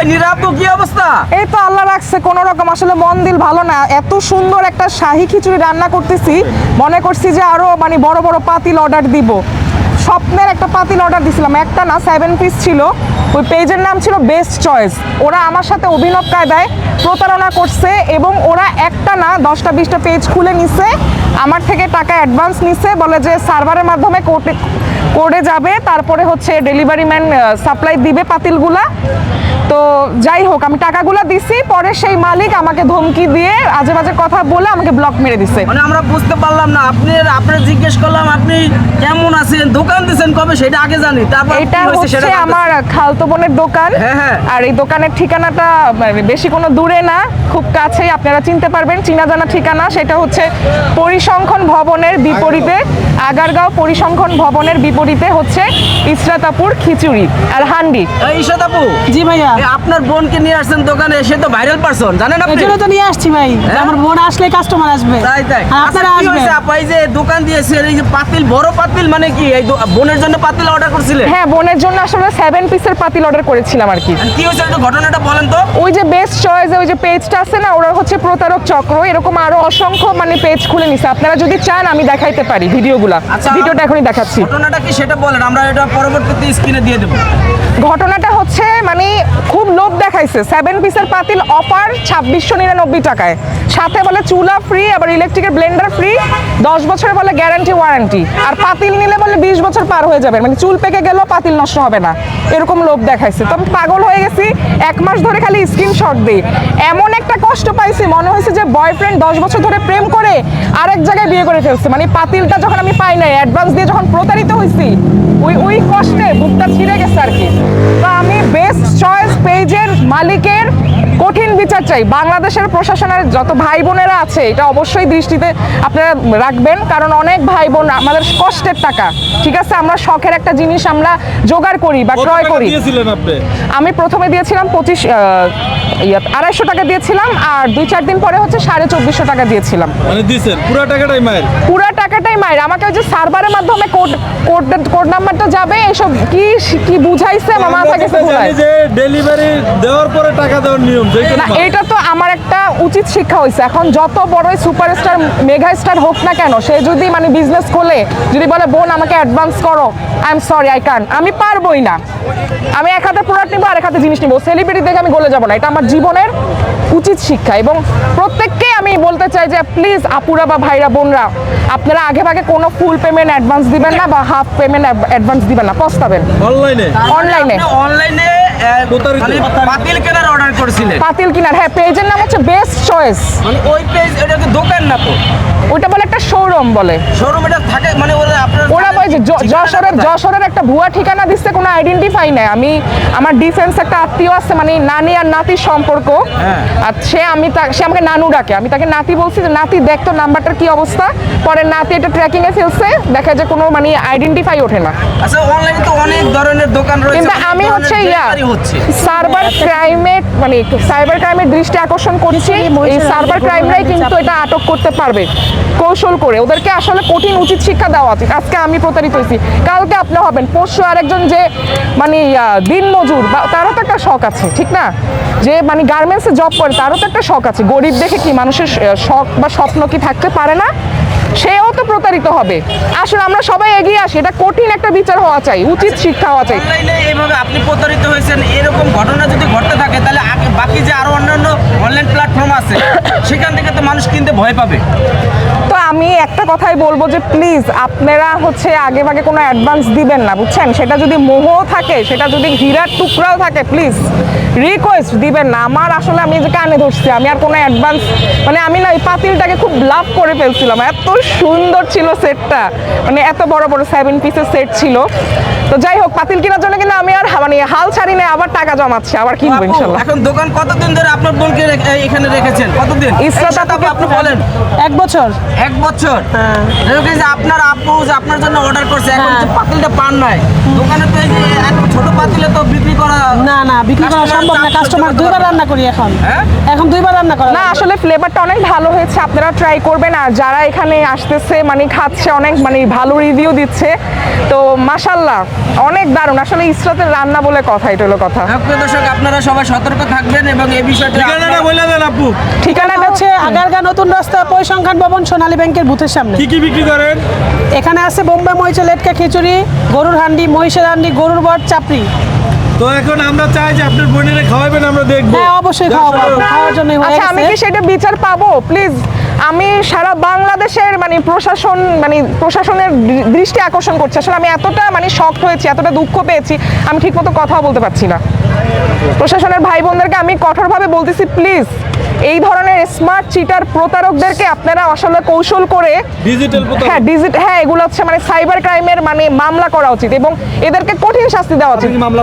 এই নিরাপু অবস্থা? এই তো আল্লাহ রাখছে, কোনো রকম। আসলে মন দিল ভালো না। এত সুন্দর একটা শাহি খিচুড়ি রান্না করতেছি। মনে করছি যে আরও মানে বড় বড় পাতিল অর্ডার দিব। স্বপ্নের একটা পাতিল অর্ডার দিছিলাম। একটা না সেভেন পিস ছিল। ওই পেজের নাম ছিল বেস্ট চয়েস ওরা আমার সাথে অভিনব কায়দায় প্রতারণা করছে এবং ওরা একটা না, দশটা বিশটা পেজ খুলে নিছে। আমার থেকে টাকা অ্যাডভান্স নিছে। বলে যে সার্ভারের মাধ্যমে কোর্টে কোর্টে যাবে। তারপরে হচ্ছে ডেলিভারি ম্যান সাপ্লাই দিবে পাতিলগুলা। তো যাই হোক আমি টাকাগুলো দিছি পরে সেই মালিক আমাকে ধমকি দিয়ে আজে বাজে কথা বলে আমাকে ব্লক মেরে দিছে। মানে আমরা বুঝতে পারলাম না আপনি আপনি জিজ্ঞেস করলাম আপনি কেমন আছেন দোকান দিয়েছেন কবে সেটা আগে জানি তারপর এটা হচ্ছে সেটা আমার খালতো বোনের দোকান। হ্যাঁ, হ্যাঁ। আর এই দোকানের ঠিকানাটা মানে বেশি কোনো দূরে না খুব কাছেই আপনারা চিনতে পারবেন চিনা জানা ঠিকানা সেটা হচ্ছে পরিসংখ্যান ভবনের বিপরীতে। আগারগাঁও পরিসংখ্যান ভবনের বিপরীতে হচ্ছে ইসরাতাপুর খিচুড়ি। আর হান্ডি জি ভাইয়া। আপনার বোনকে নিয়ে আসছেন দোকানে সে তো ভাইরাল পারসন জানেন আপনি? জন্য তো নিয়ে আসছি ভাই। হ্যাঁ? আমার বোন আসলে কাস্টমার আসবে। তাই তাই। আচ্ছা আপনারা আসবেন হয়েছে আপা? এই যে দোকান দিয়েছেন এই যে পাতিল বড় পাতিল মানে কি? এই বোনের জন্য পাতিল অর্ডার করছিলেন? হ্যাঁ বোনের জন্য আসলে সেভেন পিসের পাতিল অর্ডার করেছিলাম আর কি। কি হয়েছে? একটু ঘটনাটা বলেন তো। ওই যে বেস্ট চয়েস ওই যে পেজটা আছে না ওরা হচ্ছে প্রতারক চক্র এরকম আরও অসংখ্য মানে পেজ খুলে নিছে। আপনারা যদি চান আমি দেখাইতে পারি ভিডিওগুলা। আচ্ছা। ভিডিওটা এখনই দেখাচ্ছি ঘটনাটা কি সেটা বলেন আমরা এটা পরবর্তীতে স্ক্রিনে দিয়ে দেবো ঘটনাটা হচ্ছে মানে খুব লোভ দেখাইছে। সেভেন পিসের পাতিল অফার ছাব্বিশশো নিরানব্বই টাকায়। সাথে বলে চুলা ফ্রি আবার ইলেকট্রিকের ব্লেন্ডার ফ্রি দশ বছর বলে গ্যারান্টি ওয়ারেন্টি আর পাতিল নিলে বলে বিশ বছর পার হয়ে যাবে। মানে চুল পেকে গেলেও পাতিল নষ্ট হবে না। এরকম লোভ দেখাইছে। তো পাগল হয়ে গেছি, এক মাস ধরে খালি স্ক্রিনশট দিই। এমন একটা কষ্ট পাইছি, মনে হয়েছে যে বয়ফ্রেন্ড দশ বছর ধরে প্রেম করে আরেক জায়গায় বিয়ে করে ফেলছে। মানে পাতিলটা যখন আমি পাই নাই অ্যাডভান্স দিয়ে যখন প্রতারিত হয়েছি ওই ওই কষ্টে বুকটা ছিঁড়ে গেছে আর চাই বাংলাদেশের প্রশাসনের যত ভাই বোনেরা আছে এটা অবশ্যই দৃষ্টিতে আপনারা রাখবেন কারণ অনেক ভাই বোন আমাদের কষ্টের টাকা ঠিক আছে? আমরা শখের একটা জিনিস আমরা জোগাড় করি বা ক্রয় করি। আমি প্রথমে দিয়েছিলাম পঁচিশ আড়াইশো টাকা দিয়েছিলাম আর দুই চার দিন পরে হচ্ছে সাড়ে চব্বিশশো টাকা দিয়েছিলাম। মানে পুরো টাকাটাই মায়ের? পুরা টাকাটাই মায়ের। আমাকে ওই যে সার্ভারের মাধ্যমে কোড কোড কোড নাম্বারটা যাবে এসব কি কি বুঝাইছে আমার মাথা গেছে যে ডেলিভারি দেওয়ার পরে টাকা দেওয়ার নিয়ম এটা তো আমার একটা উচিত শিক্ষা হয়েছে এখন যত বড়ই সুপারস্টার মেগা স্টার হোক না কেন সে যদি মানে বিজনেস খোলে যদি বলে বোন আমাকে অ্যাডভান্স করো আই এম সরি আই কান আমি পারবোই না। আমি এক হাতে প্রোডাক্ট নিবো আর এক হাতে জিনিস নিবো। সেলিব্রিটি দেখে আমি গলে যাব না। এটা আমার জীবনের উচিত শিক্ষা এবং প্রত্যেককে আমি বলতে চাই যে প্লিজ আপুরা বা ভাইরা বোনরা আপনারা আগে ভাগে কোনো ফুল পেমেন্ট অ্যাডভান্স দিবেন না বা হাফ পেমেন্ট অ্যাডভান্স দিবেন না। পস্তাবেন। অনলাইনে অনলাইনে অনলাইনে পাতিল কেনার অর্ডার করেছিলেন পাতিল কিনার হ্যাঁ পেজের নাম হচ্ছে বেস্ট চয়েস মানে ওই পেজ এটা দোকান না তো? ওইটা বলে একটা শোরুম বলে। শোরুম এটা থাকে মানে ওরা আপনার ওরা ওই যে যশোরের যশোরের একটা ভুয়া ঠিকানা দিচ্ছে কোনো আইডেন্টিফাই নাই। আমি আমার ডিফেন্স একটা আত্মীয় আছে মানে নানি আর নাতির সম্পর্ক। হ্যাঁ। আর সে আমি সে আমাকে নানু ডাকে। আমি তাকে নাতি বলছি যে নাতি দেখ তো নাম্বারটার কি অবস্থা? পরে নাতি এটা ট্র্যাকিং এ ফেলছে দেখা যায় কোনো মানে আইডেন্টিফাই ওঠে না। আচ্ছা অনলাইনে তো অনেক ধরনের দোকান রয়েছে কিন্তু আমি হচ্ছে ইয়া হচ্ছে? সার্ভার ক্রাইমের মানে সাইবার ক্রাইমের দৃষ্টি আকর্ষণ করছি। এই সার্ভার ক্রাইমরাই কিন্তু এটা আটক করতে পারবে। কৌশল করে। ওদেরকে আসলে কঠিন উচিত শিক্ষা দেওয়া উচিত। আজকে আমি প্রতারিত হয়েছি। কালকে আপনি হবেন। পরশু আরেকজন যে মানে দিন মজুর বা তারও তো একটা শখ আছে ঠিক না? যে মানে গার্মেন্টসে জব করে তারও তো একটা শখ আছে। গরিব দেখে কি মানুষের শখ বা স্বপ্ন কি থাকতে পারে না? সেও তো প্রতারিত হবে। আসলে আমরা সবাই এগিয়ে আসি। এটা কঠিন একটা বিচার হওয়া চাই, উচিত শিক্ষা হওয়া চাই। এইভাবে আপনি প্রতারিত হয়েছেন, এরকম ঘটনা যদি ঘটতে থাকে, তাহলে বাকি যে আরও অন্যান্য অনলাইন প্ল্যাটফর্ম আছে, সেখান থেকে তো মানুষ কিনতে ভয় পাবে। তো আমি একটা কথাই বলব যে প্লিজ আপনারা হচ্ছে আগে ভাগে কোনো অ্যাডভান্স দিবেন না, বুঝছেন? সেটা যদি মোহ থাকে, সেটা যদি হীরার টুকরাও থাকে প্লিজ রিকোয়েস্ট দিবেন না। আমার আসলে আমি যে কানে ধরছি, আমি আর কোনো অ্যাডভান্স মানে আমি না ওই পাতিলটাকে খুব লাভ করে ফেলছিলাম। এত সুন্দর ছিল সেটটা মানে এত বড় বড় সেভেন পিসের সেট ছিল। তো যাই হোক, পাতিল কেনার জন্য কিন্তু আমি আর হাল ছাড়ি না আবার টাকা জমাচ্ছি আবার কিনবো আপু, ইনশাল্লাহ। এখন দোকান কতদিন ধরে আপনার বোনকে এখানে রেখেছেন? কতদিন? ইসরাত সাথে আপনি বলেন। এক বছর। এক বছর? হোক, যে আপনার আপু যে আপনার জন্য অর্ডার করছে এখন হ্যাঁ। যে পাতিলটা পান নাই। দোকানে তো এই যে ছোট পাতিলে তো বিক্রি করা না না বিক্রি করা সম্ভব না কাস্টমার দুইবার রান্না করি এখন। হ্যাঁ? এখন দুইবার রান্না করা না। আসলে ফ্লেভারটা অনেক ভালো হয়েছে আপনারা ট্রাই করবেন। আর যারা এখানে আসতেছে মানে খাচ্ছে অনেক মানে ভালো রিভিউ দিচ্ছে। তো মাশাল্লাহ অনেক দারুণ। আসলে ইসরাতের রান্না বলে কথা এটা হলো কথা। হ্যাঁ, প্রিয় দর্শক আপনারা সবাই সতর্ক থাকবেন এবং এই বিষয়টা ঠিকানাটা বলে দেন আপু। ঠিকানাটা হচ্ছে আগারগা নতুন রাস্তা পরিসংখ্যান ভবন সোনালী ব্যাংকের বুথের সামনে। কি কি বিক্রি করেন? এখানে আছে বোম্বে মহিষা লেটকা খিচুড়ি গরুর হান্ডি মহিষের হান্ডি গরুর বট চাপড়ি। তো এখন আমরা চাই যে আপনার বোনেরা খাওয়াবেন আমরা দেখব। হ্যাঁ অবশ্যই খাওয়াবো খাওয়ার জন্য হয়ে আচ্ছা আমি কি সেটা বিচার পাবো? প্লিজ আমি সারা বাংলাদেশের মানে প্রশাসন মানে প্রশাসনের দৃষ্টি আকর্ষণ করছি। আসলে আমি এতটা মানে শখ হয়েছি এতটা দুঃখ পেয়েছি আমি ঠিকমতো কথাও বলতে পারছি না। প্রশাসনের ভাই বোনদেরকে আমি কঠোরভাবে বলতেছি প্লিজ এই ধরনের স্মার্ট চিটার প্রতারকদেরকে আপনারা আসলে কৌশল করে ডিজিটাল হ্যাঁ ডিজিট হ্যাঁ এগুলো হচ্ছে মানে সাইবার ক্রাইমের মানে মামলা করা উচিত এবং এদেরকে কঠিন শাস্তি দেওয়া উচিত। মামলা